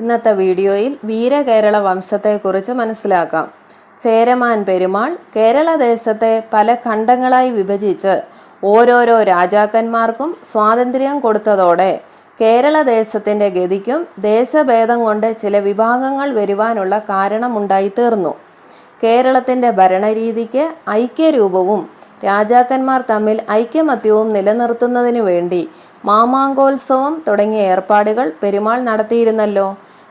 ഇന്നത്തെ വീഡിയോയിൽ വീരകേരള വംശത്തെക്കുറിച്ച് മനസ്സിലാക്കാം. ചേരമാൻ പെരുമാൾ കേരളദേശത്തെ പല ഖണ്ഡങ്ങളായി വിഭജിച്ച് ഓരോരോ രാജാക്കന്മാർക്കും സ്വാതന്ത്ര്യം കൊടുത്തതോടെ കേരളദേശത്തിന്റെ ഗതിക്കും ദേശഭേദം കൊണ്ട് ചില വിഭാഗങ്ങൾ വരുവാനുള്ള കാരണമുണ്ടായിത്തീർന്നു. കേരളത്തിന്റെ ഭരണരീതിക്ക് ഐക്യരൂപവും രാജാക്കന്മാർ തമ്മിൽ ഐക്യമത്യവും നിലനിർത്തുന്നതിനു വേണ്ടി മാമാങ്കോത്സവം തുടങ്ങിയ ഏർപ്പാടുകൾ പെരുമാൾ നടത്തിയിരുന്നല്ലോ.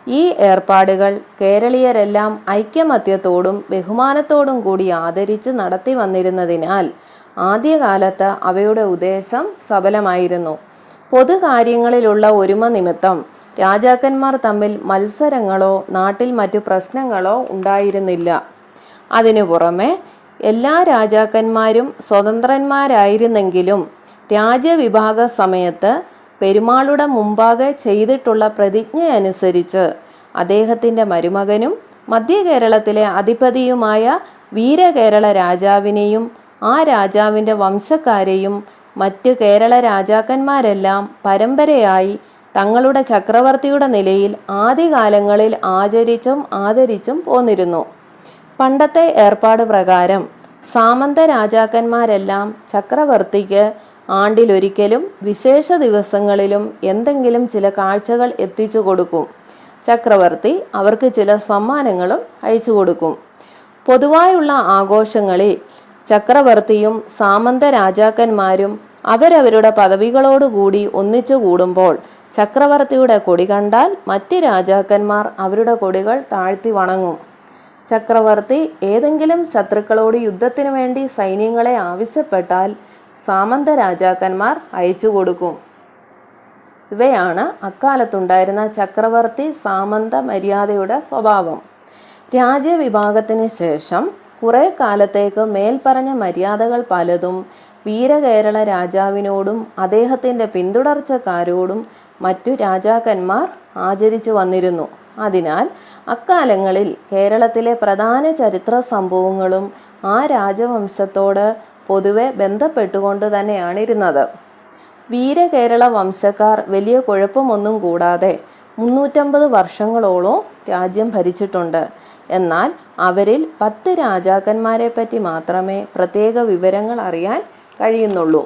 ഈ ഏർപ്പാടുകൾ കേരളീയരെല്ലാം ഐക്യമത്യത്തോടും ബഹുമാനത്തോടും കൂടി ആദരിച്ച് നടത്തി വന്നിരുന്നതിനാൽ ആദ്യകാലത്ത് അവയുടെ ഉദ്ദേശം സഫലമായിരുന്നു പൊതുകാര്യങ്ങളിലുള്ള ഒരുമ നിമിത്തം രാജാക്കന്മാർ തമ്മിൽ മത്സരങ്ങളോ നാട്ടിൽ മറ്റു പ്രശ്നങ്ങളോ ഉണ്ടായിരുന്നില്ല. അതിനു പുറമെ എല്ലാ രാജാക്കന്മാരും സ്വതന്ത്രന്മാരായിരുന്നെങ്കിലും രാജ്യവിഭാഗ സമയത്ത് പെരുമാളുടെ മുമ്പാകെ ചെയ്തിട്ടുള്ള പ്രതിജ്ഞയനുസരിച്ച് അദ്ദേഹത്തിന്റെ മരുമകനും മധ്യ കേരളത്തിലെ അധിപതിയുമായ വീരകേരള രാജാവിനെയും ആ രാജാവിന്റെ വംശക്കാരെയും മറ്റ് കേരള രാജാക്കന്മാരെല്ലാം പരമ്പരയായി തങ്ങളുടെ ചക്രവർത്തിയുടെ നിലയിൽ ആദ്യകാലങ്ങളിൽ ആചരിച്ചും ആദരിച്ചും പോന്നിരുന്നു. പണ്ടത്തെ ഏർപ്പാട് പ്രകാരം സാമന്ത രാജാക്കന്മാരെല്ലാം ചക്രവർത്തിക്ക് ആണ്ടിലൊരിക്കലും വിശേഷ ദിവസങ്ങളിലും എന്തെങ്കിലും ചില കാഴ്ചകൾ എത്തിച്ചു കൊടുക്കും. ചക്രവർത്തി അവർക്ക് ചില സമ്മാനങ്ങളും അയച്ചു കൊടുക്കും. പൊതുവായുള്ള ആഘോഷങ്ങളിൽ ചക്രവർത്തിയും സാമന്ത രാജാക്കന്മാരും അവരവരുടെ പദവികളോടുകൂടി ഒന്നിച്ചു കൂടുമ്പോൾ ചക്രവർത്തിയുടെ കൊടി കണ്ടാൽ മറ്റ് രാജാക്കന്മാർ അവരുടെ കൊടികൾ താഴ്ത്തി വണങ്ങും. ചക്രവർത്തി ഏതെങ്കിലും ശത്രുക്കളോട് യുദ്ധത്തിനു വേണ്ടി സൈന്യങ്ങളെ ആവശ്യപ്പെട്ടാൽ സാമന്ത രാജാക്കന്മാർ അയച്ചു കൊടുക്കും. ഇവയാണ് അക്കാലത്തുണ്ടായിരുന്ന ചക്രവർത്തി സാമന്ത മര്യാദയുടെ സ്വഭാവം. രാജ്യവിഭാഗത്തിന് ശേഷം കുറേ കാലത്തേക്ക് മേൽപ്പറഞ്ഞ മര്യാദകൾ പലതും വീരകേരള രാജാവിനോടും അദ്ദേഹത്തിന്റെ പിന്തുടർച്ചക്കാരോടും മറ്റു രാജാക്കന്മാർ ആചരിച്ചു വന്നിരുന്നു. അതിനാൽ അക്കാലങ്ങളിൽ കേരളത്തിലെ പ്രധാന ചരിത്ര സംഭവങ്ങളും ആ രാജവംശത്തോട് പൊതുവെ ബന്ധപ്പെട്ടുകൊണ്ട് തന്നെയാണ് ഇരുന്നത് വീരകേരള വംശക്കാർ വലിയ കുഴപ്പമൊന്നും കൂടാതെ മുന്നൂറ്റമ്പത് വർഷങ്ങളോളം രാജ്യം ഭരിച്ചിട്ടുണ്ട്. എന്നാൽ അവരിൽ പത്ത് രാജാക്കന്മാരെ പറ്റി മാത്രമേ പ്രത്യേക വിവരങ്ങൾ അറിയാൻ കഴിയുന്നുള്ളൂ.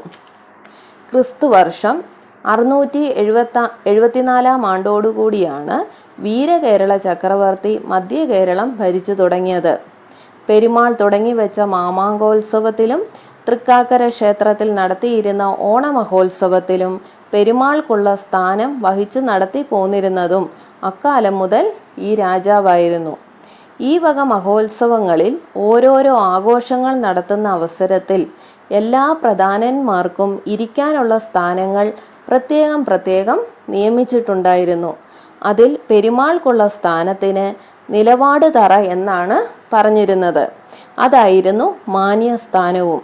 ക്രിസ്തു വർഷം അറുന്നൂറ്റി എഴുപത്ത എഴുപത്തിനാലാം ആണ്ടോടുകൂടിയാണ് വീരകേരള ചക്രവർത്തി മധ്യകേരളം ഭരിച്ചു തുടങ്ങിയത്. പെരുമാൾ തുടങ്ങി വെച്ച മാമാങ്കോത്സവത്തിലും തൃക്കാക്കര ക്ഷേത്രത്തിൽ നടത്തിയിരുന്ന ഓണമഹോത്സവത്തിലും പെരുമാൾക്കുള്ള സ്ഥാനം വഹിച്ച് നടത്തി പോന്നിരുന്നതും അക്കാലം മുതൽ ഈ രാജാവായിരുന്നു. ഈ വക മഹോത്സവങ്ങളിൽ ഓരോരോ ആഘോഷങ്ങൾ നടത്തുന്ന അവസരത്തിൽ എല്ലാ പ്രധാനന്മാർക്കും ഇരിക്കാനുള്ള സ്ഥാനങ്ങൾ പ്രത്യേകം പ്രത്യേകം നിയമിച്ചിട്ടുണ്ടായിരുന്നു. അതിൽ പെരുമാൾക്കുള്ള സ്ഥാനത്തിന് നിലപാട് തറ എന്നാണ് പറഞ്ഞിരുന്നത്. അതായിരുന്നു മാന്യസ്ഥാനവും.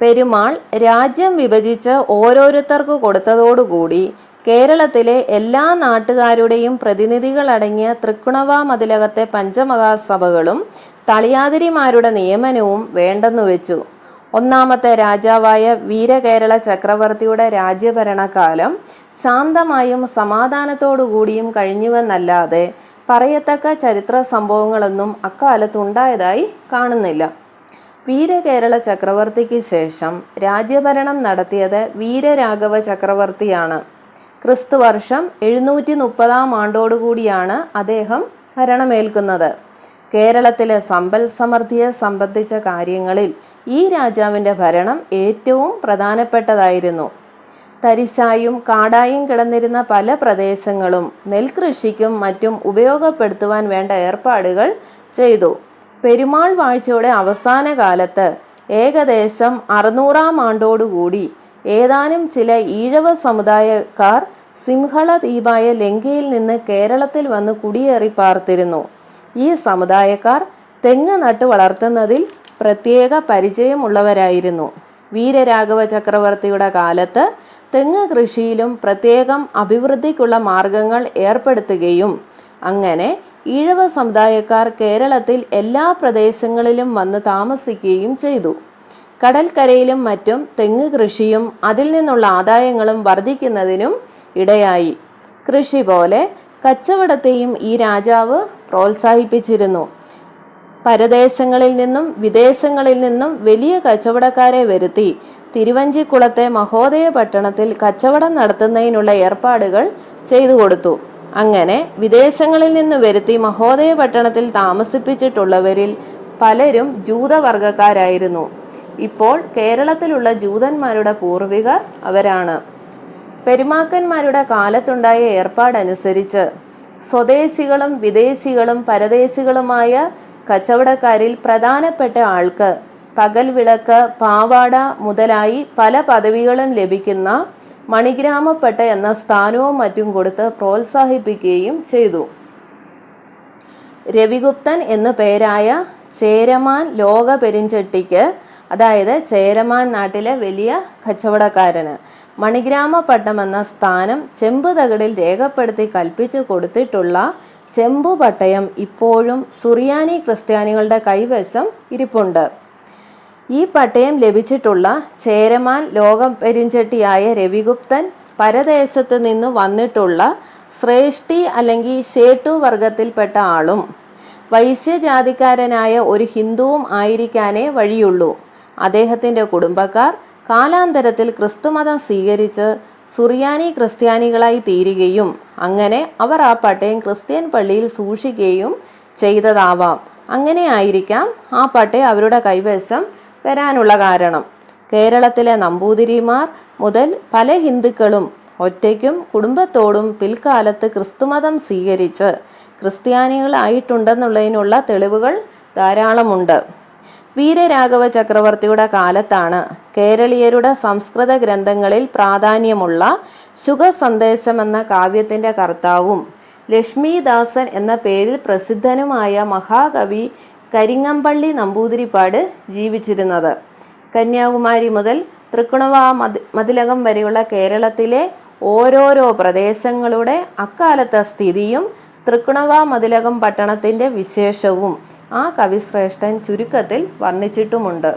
പെരുമാൾ രാജ്യം വിഭജിച്ച് ഓരോരുത്തർക്ക് കൊടുത്തതോടുകൂടി കേരളത്തിലെ എല്ലാ നാട്ടുകാരുടെയും പ്രതിനിധികളടങ്ങിയ തൃക്കുണവ മതിലകത്തെ പഞ്ചമഹാസഭകളും തളിയാതിരിമാരുടെ നിയമനവും വേണ്ടെന്നു വെച്ചു. ഒന്നാമത്തെ രാജാവായ വീരകേരള ചക്രവർത്തിയുടെ രാജ്യഭരണകാലം ശാന്തമായും സമാധാനത്തോടുകൂടിയും കഴിഞ്ഞുവെന്നല്ലാതെ പറയത്തക്ക ചരിത്ര സംഭവങ്ങളൊന്നും അക്കാലത്തുണ്ടായതായി കാണുന്നില്ല. വീരകേരള ചക്രവർത്തിക്ക് ശേഷം രാജ്യഭരണം നടത്തിയത് വീരരാഘവ ചക്രവർത്തിയാണ്. ക്രിസ്തു വർഷം എഴുന്നൂറ്റി മുപ്പതാം ആണ്ടോടുകൂടിയാണ് അദ്ദേഹം ഭരണമേൽക്കുന്നത്. കേരളത്തിലെ സമ്പൽ സമൃദ്ധിയെ സംബന്ധിച്ച കാര്യങ്ങളിൽ ഈ രാജാവിന്റെ ഭരണം ഏറ്റവും പ്രധാനപ്പെട്ടതായിരുന്നു. തരിശായും കാടായും കിടന്നിരുന്ന പല പ്രദേശങ്ങളും നെൽകൃഷിക്കും മറ്റും ഉപയോഗപ്പെടുത്തുവാൻ വേണ്ട ഏർപ്പാടുകൾ ചെയ്തു. പെരുമാൾ വാഴ്ചയുടെ അവസാന കാലത്ത് ഏകദേശം അറുന്നൂറാം ആണ്ടോടുകൂടി ഏതാനും ചില ഈഴവ സമുദായക്കാർ സിംഹള ദ്വീപായ ലങ്കയിൽ നിന്ന് കേരളത്തിൽ വന്ന് കുടിയേറി പാർത്തിരുന്നു. ഈ സമുദായക്കാർ തെങ്ങ് നട്ട് വളർത്തുന്നതിൽ പ്രത്യേക പരിചയമുള്ളവരായിരുന്നു. വീരരാഘവ ചക്രവർത്തിയുടെ കാലത്ത് തെങ്ങ് കൃഷിയിലും പ്രത്യേകം അഭിവൃദ്ധിക്കുള്ള മാർഗങ്ങൾ ഏർപ്പെടുത്തുകയും അങ്ങനെ ഈഴവ സമുദായക്കാർ കേരളത്തിൽ എല്ലാ പ്രദേശങ്ങളിലും വന്ന് താമസിക്കുകയും ചെയ്തു. കടൽക്കരയിലും മറ്റും തെങ്ങ് കൃഷിയും അതിൽ നിന്നുള്ള ആദായങ്ങളും വർദ്ധിക്കുന്നതിനും ഇടയായി. കൃഷി പോലെ കച്ചവടത്തെയും ഈ രാജാവ് പ്രോത്സാഹിപ്പിച്ചിരുന്നു. പരദേശങ്ങളിൽ നിന്നും വിദേശങ്ങളിൽ നിന്നും വലിയ കച്ചവടക്കാരെ വരുത്തി. തിരുവഞ്ചിക്കുളത്തെ മഹോദയ പട്ടണത്തിൽ കച്ചവടം നടത്തുന്നതിനുള്ള ഏർപ്പാടുകൾ ചെയ്തു കൊടുത്തു. അങ്ങനെ വിദേശങ്ങളിൽ നിന്ന് വരുത്തി മഹോദയ പട്ടണത്തിൽ താമസിപ്പിച്ചിട്ടുള്ളവരിൽ പലരും ജൂതവർഗക്കാരായിരുന്നു. ഇപ്പോൾ കേരളത്തിലുള്ള ജൂതന്മാരുടെ പൂർവികർ അവരാണ്. പെരുമാക്കന്മാരുടെ കാലത്തുണ്ടായ ഏർപ്പാടനുസരിച്ച് സ്വദേശികളും വിദേശികളും പരദേശികളുമായ കച്ചവടക്കാരിൽ പ്രധാനപ്പെട്ട ആൾക്ക് പകൽ വിളക്ക് പാവാട മുതലായി പല പദവികളും ലഭിക്കുന്ന മണിഗ്രാമപ്പെട്ട എന്ന സ്ഥാനവും മറ്റും കൊടുത്ത് പ്രോത്സാഹിപ്പിക്കുകയും ചെയ്തു. രവിഗുപ്തൻ എന്നു പേരായ ചേരമാൻ ലോക പെരിഞ്ചട്ടിക്ക് അതായത് ചേരമാൻ നാട്ടിലെ വലിയ കച്ചവടക്കാരന് മണിഗ്രാമപട്ടം എന്ന സ്ഥാനം ചെമ്പ് തകടിൽ രേഖപ്പെടുത്തി കൽപ്പിച്ചു കൊടുത്തിട്ടുള്ള ചെമ്പു പട്ടയം ഇപ്പോഴും സുറിയാനി ക്രിസ്ത്യാനികളുടെ കൈവശം ഇരിപ്പുണ്ട്. ഈ പട്ടയം ലഭിച്ചിട്ടുള്ള ചേരമാൻ ലോകം പെരിഞ്ചട്ടിയായ രവിഗുപ്തൻ പരദേശത്ത് നിന്ന് വന്നിട്ടുള്ള ശ്രേഷ്ഠി അല്ലെങ്കിൽ ഷേട്ടു വർഗത്തിൽപ്പെട്ട ആളും വൈശ്യജാതിക്കാരനായ ഒരു ഹിന്ദുവും ആയിരിക്കാനേ വഴിയുള്ളൂ. അദ്ദേഹത്തിന്റെ കുടുംബക്കാർ കാലാന്തരത്തിൽ ക്രിസ്തുമതം സ്വീകരിച്ച് സുറിയാനി ക്രിസ്ത്യാനികളായി തീരുകയും അങ്ങനെ അവർ ആ പട്ടയം ക്രിസ്ത്യൻ പള്ളിയിൽ സൂക്ഷിക്കുകയും ചെയ്തതാവാം. അങ്ങനെ ആയിരിക്കാം ആ പട്ടയം അവരുടെ കൈവശം വരാനുള്ള കാരണം. കേരളത്തിലെ നമ്പൂതിരിമാർ മുതൽ പല ഹിന്ദുക്കളും ഒറ്റയ്ക്കും കുടുംബത്തോടും പിൽക്കാലത്ത് ക്രിസ്തുമതം സ്വീകരിച്ച് ക്രിസ്ത്യാനികളായിട്ടുണ്ടെന്നുള്ളതിനുള്ള തെളിവുകൾ ധാരാളമുണ്ട്. വീരരാഘവ ചക്രവർത്തിയുടെ കാലത്താണ് കേരളീയരുടെ സംസ്കൃത ഗ്രന്ഥങ്ങളിൽ പ്രാധാന്യമുള്ള ശുഖസന്ദേശം എന്ന കാവ്യത്തിന്റെ കർത്താവും. ലക്ഷ്മിദാസൻ എന്ന പേരിൽ പ്രസിദ്ധനുമായ മഹാകവി കരിങ്ങമ്പള്ളി നമ്പൂതിരിപ്പാട് ജീവിച്ചിരുന്നത്. കന്യാകുമാരി മുതൽ തൃക്കുണവ മതിലകം വരെയുള്ള കേരളത്തിലെ ഓരോരോ പ്രദേശങ്ങളുടെ അക്കാലത്തെ സ്ഥിതിയും തൃക്കുണവ മതിലകം പട്ടണത്തിന്റെ വിശേഷവും ആ കവിശ്രേഷ്ഠൻ ചുരുക്കത്തിൽ വർണിച്ചിട്ടുമുണ്ട്.